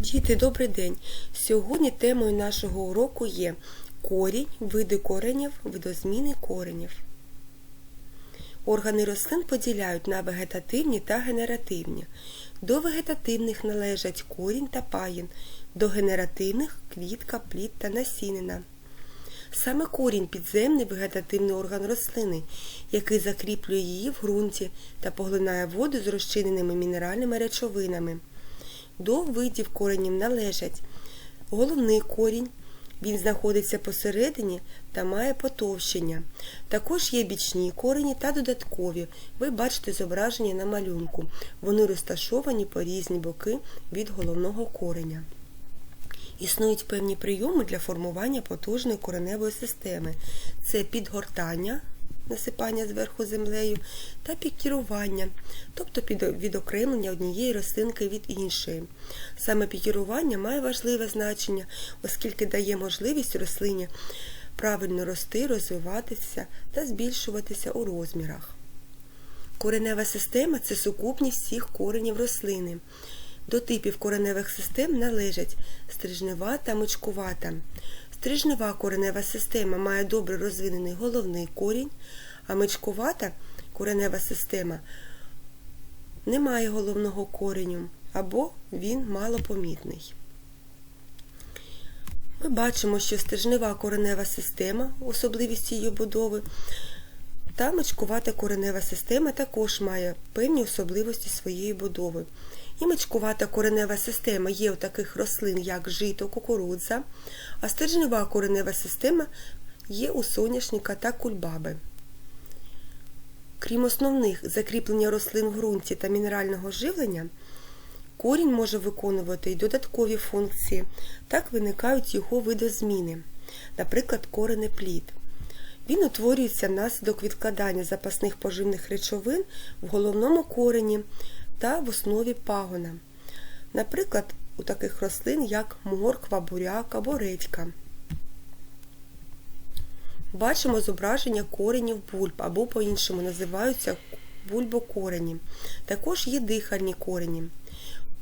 Діти, добрий день! Сьогодні темою нашого уроку є корінь, види коренів, видозміни коренів. Органи рослин поділяють на вегетативні та генеративні. До вегетативних належать корінь та пагін, до генеративних квітка, плід та насінина. Саме корінь підземний вегетативний орган рослини, який закріплює її в ґрунті та поглинає воду з розчиненими мінеральними речовинами. До видів коренів належать головний корінь, він знаходиться посередині та має потовщення. Також є бічні корені та додаткові. Ви бачите зображення на малюнку. Вони розташовані по різні боки від головного кореня. Існують певні прийоми для формування потужної кореневої системи. Це підгортання, насипання зверху землею, та пікірування, тобто відокремлення однієї рослинки від іншої. Саме пікірування має важливе значення, оскільки дає можливість рослині правильно рости, розвиватися та збільшуватися у розмірах. Коренева система це сукупність всіх коренів рослини. До типів кореневих систем належать стрижнева та мичкувата. Стрижнева коренева система має добре розвинений головний корінь, а мичкувата коренева система не має головного кореню або він малопомітний. Ми бачимо, що стрижнева коренева система, особливість її будови, та мичкувата коренева система також має певні особливості своєї будови. І мичкувата коренева система є у таких рослин, як жито, кукурудза, а стержнева коренева система є у соняшника та кульбаби. Крім основних закріплення рослин в ґрунті та мінерального живлення, корінь може виконувати й додаткові функції, так виникають його видозміни, наприклад, коренеплід. Він утворюється внаслідок відкладання запасних поживних речовин в головному корені та в основі пагона. Наприклад, у таких рослин, як морква, буряк або редька. Бачимо зображення коренів бульб або по-іншому називаються бульбокорені. Також є дихальні корені.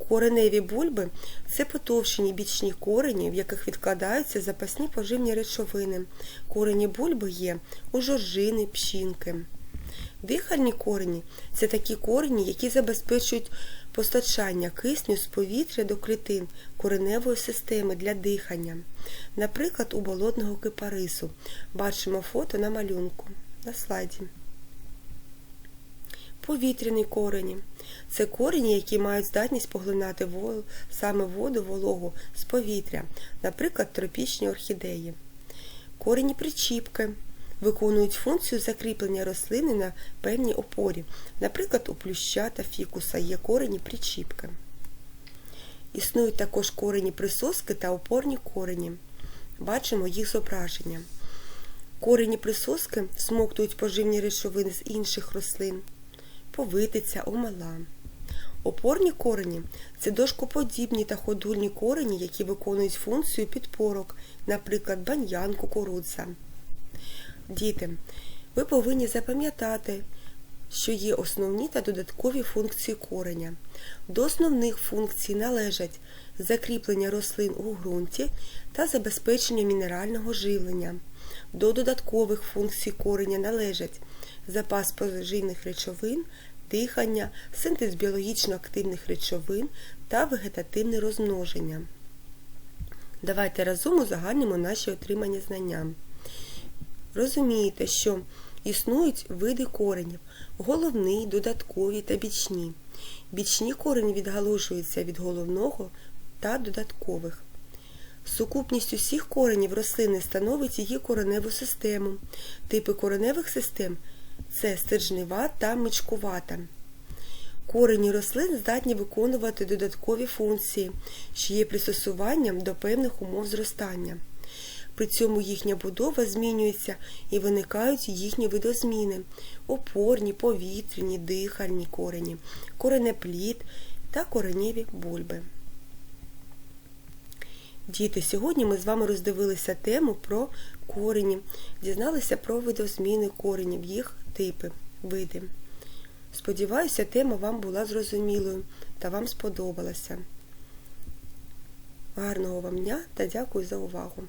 Кореневі бульби це потовщені бічні корені, в яких відкладаються запасні поживні речовини. Корені бульби є у жоржини, пщінки. Дихальні корені це такі корені, які забезпечують постачання кисню з повітря до клітин кореневої системи для дихання. Наприклад, у болотного кипарису. Бачимо фото на малюнку на слайді. Повітряні корені. Це корені, які мають здатність поглинати воду, саме воду вологу з повітря, наприклад, тропічні орхідеї. Корені причіпки виконують функцію закріплення рослини на певній опорі. Наприклад, у плюща та фікуса є корені причіпки. Існують також корені присоски та опорні корені. Бачимо їх зображення. Корені присоски всмоктують поживні речовини з інших рослин, повитиця, омела. Опорні корені це дошкоподібні та ходульні корені, які виконують функцію підпорок, наприклад, баньян, кукурудза. Діти, ви повинні запам'ятати, що є основні та додаткові функції кореня. До основних функцій належать закріплення рослин у ґрунті та забезпечення мінерального живлення. До додаткових функцій кореня належать запас поживних речовин, дихання, синтез біологічно активних речовин та вегетативне розмноження. Давайте разом узагальнимо наші отримані знання. Розумієте, що існують види коренів головний, додаткові та бічні. Бічні корені відгалужуються від головного та додаткових. Сукупність усіх коренів рослини становить її кореневу систему. Типи кореневих систем це стержнева та мичкувата. Корені рослин здатні виконувати додаткові функції, що є пристосуванням до певних умов зростання. При цьому їхня будова змінюється і виникають їхні видозміни опорні, повітряні, дихальні корені, коренеплід та коренєві бульби. Діти, сьогодні ми з вами роздивилися тему про корені, дізналися про видозміни коренів, їх типи, види. Сподіваюся, тема вам була зрозумілою та вам сподобалася. Гарного вам дня та дякую за увагу!